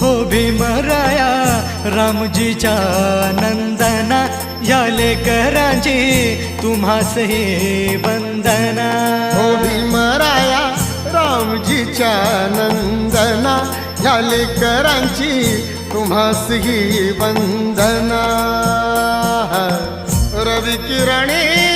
हो भीमराया रामजीच्या नंदना या लेकरांची तुम्हासही वंदना. हो भीमराया रामजीच्या नंदना या लेकरांची तुम्हासही वंदना. रवी किरणे